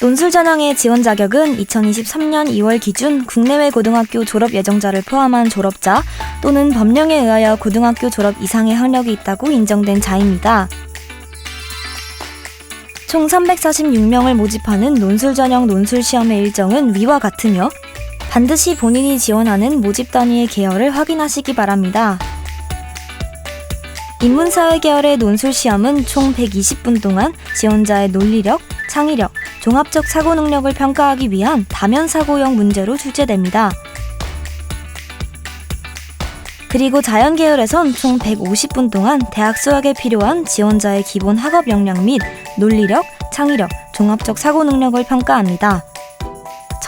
논술 전형의 지원 자격은 2023년 2월 기준 국내외 고등학교 졸업 예정자를 포함한 졸업자 또는 법령에 의하여 고등학교 졸업 이상의 학력이 있다고 인정된 자입니다. 총 346명을 모집하는 논술 전형 논술 시험의 일정은 위와 같으며 반드시 본인이 지원하는 모집 단위의 계열을 확인하시기 바랍니다. 인문사회 계열의 논술 시험은 총 120분 동안 지원자의 논리력, 창의력, 종합적 사고 능력을 평가하기 위한 다면 사고형 문제로 출제됩니다. 그리고 자연 계열에선 총 150분 동안 대학 수학에 필요한 지원자의 기본 학업 역량 및 논리력, 창의력, 종합적 사고 능력을 평가합니다.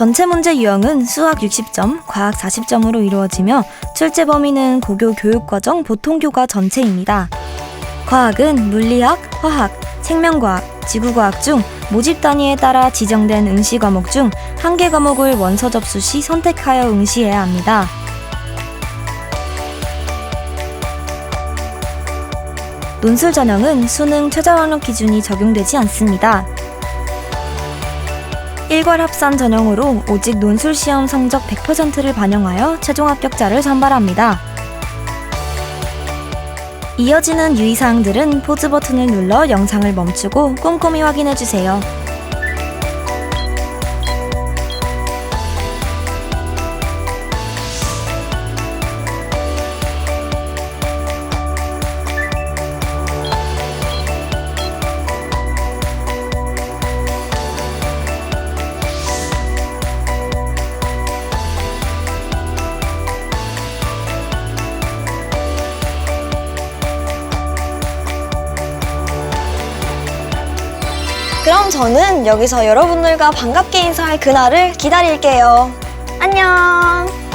전체 문제 유형은 수학 60점, 과학 40점으로 이루어지며 출제 범위는 고교 교육과정 보통교과 전체입니다. 과학은 물리학, 화학, 생명과학, 지구과학 중 모집 단위에 따라 지정된 응시 과목 중 한 개 과목을 원서 접수 시 선택하여 응시해야 합니다. 논술 전형은 수능 최저 학력 기준이 적용되지 않습니다. 일괄 합산 전형으로 오직 논술 시험 성적 100%를 반영하여 최종 합격자를 선발합니다. 이어지는 유의사항들은 포즈 버튼을 눌러 영상을 멈추고 꼼꼼히 확인해주세요. 그럼 저는 여기서 여러분들과 반갑게 인사할 그날을 기다릴게요. 안녕!